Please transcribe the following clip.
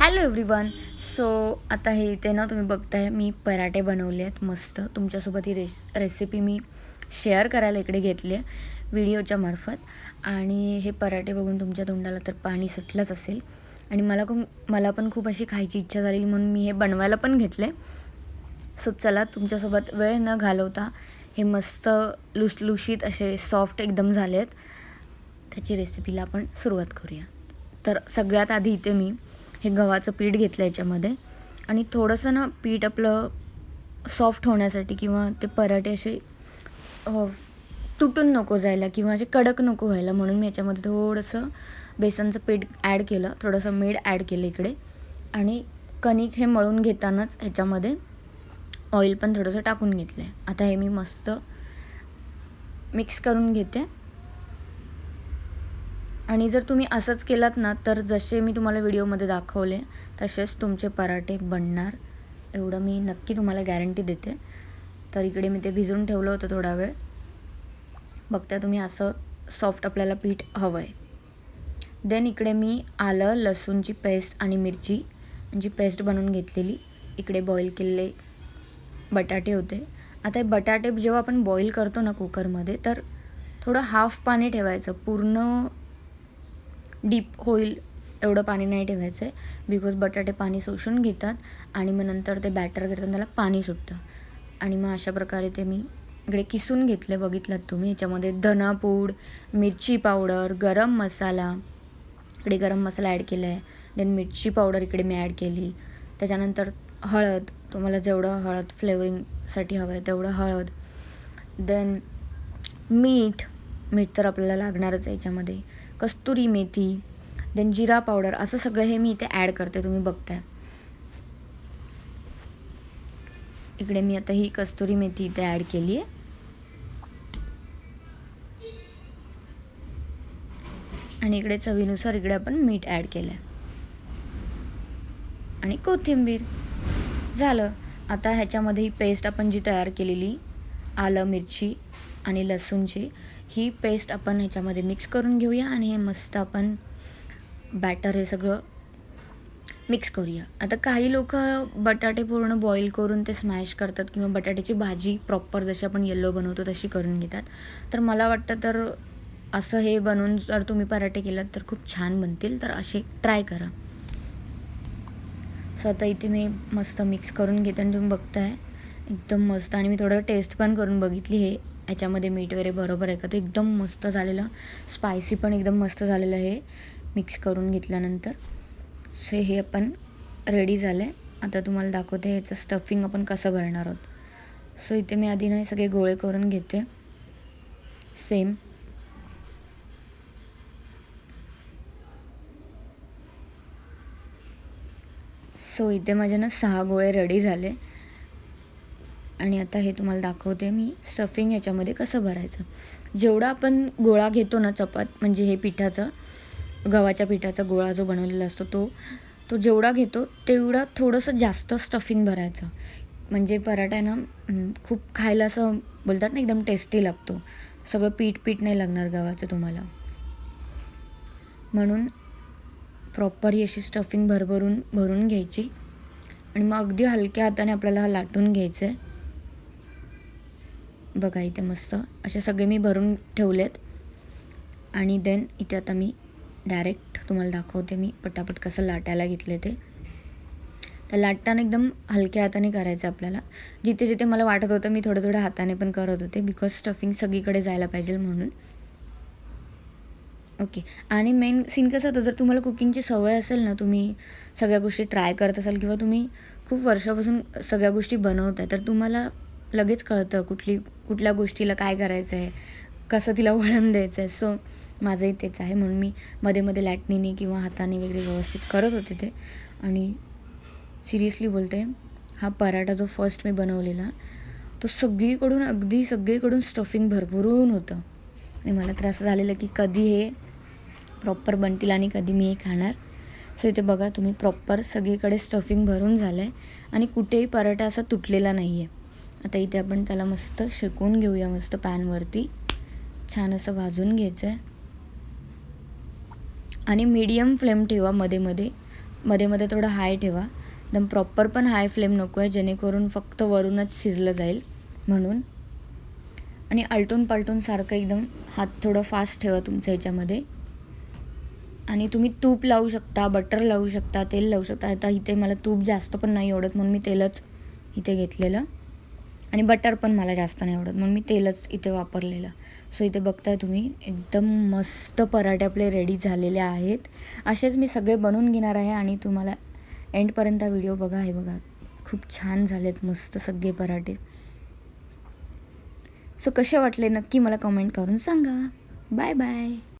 Hello everyone so आता हे इथे ना तुम्ही बघताय मी पराठे बनवले आहेत मस्त. तुमच्यासोबत ही रेस रेसिपी मी शेअर करायला इकडे घेतली आहे व्हिडिओच्या मार्फत. आणि हे पराठे बघून तुमच्या तोंडाला तर पाणी सुटलंच असेल. आणि मला खूप मला पण खूप अशी खायची इच्छा झालेली म्हणून मी हे बनवायला पण घेतले. सो चला तुमच्यासोबत वेळ न घालवता हे मस्त लुसलुशीत असे सॉफ्ट एकदम झाले आहेत त्याची रेसिपीला आपण सुरुवात करूया. तर सगळ्यात आधी इथे मी हे गव्हाचं पीठ घेतलं याच्यामध्ये. आणि थोडंसं ना पीठ आपलं सॉफ्ट होण्यासाठी किंवा ते पराठे असे तुटून नको जायला किंवा असे कडक नको व्हायला म्हणून मी याच्यामध्ये थोडंसं बेसनचं पीठ ॲड केलं. थोडंसं मीठ ॲड केलं इकडे. आणि कणिक हे मळून घेतानाच ह्याच्यामध्ये ऑइल पण थोडंसं टाकून घेतलं आहे आता हे मी मस्त मिक्स करून घेते. आणि जर तुम्ही असंच केलात ना तर जसे मी तुम्हाला व्हिडिओमध्ये दाखवले तसेच तुमचे पराठे बनणार. एवढं मी नक्की तुम्हाला गॅरंटी देते. तर इकडे मी ते भिजून ठेवलं होतं थोडा वेळ. बघता तुम्ही असं सॉफ्ट आपल्याला पीठ हवं आहे देन इकडे मी आलं लसूणची पेस्ट आणि मिरची. जी पेस्ट बनवून घेतलेली. इकडे बॉईल केलेले बटाटे होते. आता हे बटाटे जेव्हा आपण बॉईल करतो ना कुकरमध्ये तर थोडं हाफ पाणी ठेवायचं. पूर्ण डीप होईल एवढं पाणी नाही ठेवायचं आहे. बिकॉज बटाटे पाणी शोषून घेतात आणि मग नंतर ते बॅटर करताना त्याला पाणी सुटतं. आणि मग अशा प्रकारे ते मी इकडे किसून घेतले बघितलात तुम्ही. ह्याच्यामध्ये धनापूड मिरची पावडर गरम मसाला. इकडे गरम मसाला ॲड केला आहे देन मिरची पावडर इकडे मी ॲड केली. त्याच्यानंतर हळद. तुम्हाला जेवढं हळद फ्लेवरिंगसाठी हवं आहे तेवढं हळद. देन मीठ मीठ तर आपल्याला लागणारच आहे याच्यामध्ये. कस्तुरी मेथी देन जिरा पावडर असं सगळं हे मी इथे ॲड करते तुम्ही बघताय. इकडे मी आता ही कस्तुरी मेथी इथे ॲड केली आहे. आणि इकडे चवीनुसार इकडे आपण मीठ ॲड केलं आहे आणि कोथिंबीर. झालं. आता ह्याच्यामध्ये ही पेस्ट आपण जी तयार केलेली आलं मिरची आणि लसूणची. ही पेस्ट आपण ह्याच्यामध्ये मिक्स करून घेऊया आणि हे मस्त आपण बॅटर हे सगळं मिक्स करूया. आता काही लोक बटाटे पूर्ण बॉईल करून ते स्मॅश करतात किंवा बटाट्याची भाजी प्रॉपर जशी आपण येल्लो बनवतो तशी करून घेतात. तर मला वाटतं तर असं हे बनवून जर तुम्ही पराठे केलात तर खूप छान बनतील. तर असे ट्राय करा. सो आता इथे मी मस्त मिक्स करून घेते आणि तुम्ही बघताय. एकदम मस्त. आणि मी थोडं टेस्ट पण करून बघितली हे. याच्यामध्ये मीठ वगैरे बरोबर आहे का? ते एकदम मस्त झालेलं. स्पायसी पण एकदम मस्त झालेलं आहे. मिक्स करून घेतल्यानंतर. सो हे आपण रेडी झालं आहे आता तुम्हाला दाखवते याचं स्टफिंग आपण कसं भरणार आहोत. सो इथे मी आधी ना हे सगळे गोळे करून घेते. सेम सो इथे माझे ना सहा गोळे रेडी झाले. आणि आता हे तुम्हाला दाखवते मी स्टफिंग ह्याच्यामध्ये कसं भरायचं. जेवढा आपण गोळा घेतो ना चपात म्हणजे हे पिठाचं गव्हाच्या पिठाचा गोळा जो बनवलेला असतो तो तो जेवढा घेतो तेवढा थोडंसं जास्त स्टफिंग भरायचं. म्हणजे पराठा आहे ना खूप खायला असं बोलतात ना एकदम टेस्टी लागतो. सगळं पीठ पीठ नाही लागणार गव्हाचं तुम्हाला. म्हणून प्रॉपर ही अशी स्टफिंग भरभरून भरून घ्यायची. आणि मग अगदी हलक्या हाताने आपल्याला हा लाटून घ्यायचं आहे बघा इथे मस्त असे सगळे मी भरून ठेवलेत. आणि देन इथे आता मी डायरेक्ट तुम्हाला दाखवते मी पटापट कसं लाटायला घेतले ते. तर लाटताना एकदम हलक्या हाताने करायचं आपल्याला. जिथे जिथे मला वाटत होतं मी थोडं थोडं हाताने पण करत होते बिकॉज स्टफिंग सगळीकडे जायला पाहिजे म्हणून. ओके आणि मेन सीन कसं होतं जर तुम्हाला कुकिंगची सवय असेल ना तुम्ही सगळ्या गोष्टी ट्राय करत असाल किंवा तुम्ही खूप वर्षापासून सगळ्या गोष्टी बनवताय तर तुम्हाला लगेच कळतं कुठली कुठल्या गोष्टीला काय करायचं आहे कसं तिला वळण द्यायचं आहे सो माझंही तेच आहे. म्हणून मी मध्ये मध्ये लॅटनीने किंवा हाताने वगैरे व्यवस्थित करत होते ते. आणि सिरियसली बोलते हा पराठा जो फर्स्ट मी बनवलेला तो सगळीकडून अगदी सगळीकडून स्टफिंग भरभरून होतं. आणि मला तर असं झालेलं की कधी हे प्रॉपर बनतील आणि कधी मी हे खाणार. सो इथे बघा तुम्ही प्रॉपर सगळीकडे स्टफिंग भरून झालं आहे आणि कुठेही पराठा असा तुटलेला नाही आहे आता इथे आपण त्याला मस्त शेकून घेऊया मस्त पॅनवरती. छान असं भाजून घ्यायचं आहे आणि मीडियम फ्लेम ठेवा मध्ये मध्ये. मध्ये मध्ये थोडं हाय ठेवा. एकदम प्रॉपर पण हाय फ्लेम नको आहे जेणेकरून फक्त वरूनच शिजलं जाईल म्हणून. आणि आलटून पालटून सारखं एकदम हात थोडं फास्ट ठेवा तुमच्या ह्याच्यामध्ये. आणि तुम्ही तूप लावू शकता बटर लावू शकता तेल लावू शकता. आता इथे मला तूप जास्त पण नाही आवडत म्हणून मी तेलच इथे घेतलेलं. आणि बटर पण मला जास्त नाही आवडत. म्हणून मी तेलच इथे वापरलेलं. सो इथे बघताय तुम्ही एकदम मस्त पराठे आपले रेडी झालेले आहेत. असेच मी सगळे बनवून घेणार आहे आणि तुम्हाला एंडपर्यंत व्हिडिओ बघा. हे बघा खूप छान झालेत मस्त सगळे पराठे. सो कसे वाटले नक्की मला कमेंट करून सांगा. Bye bye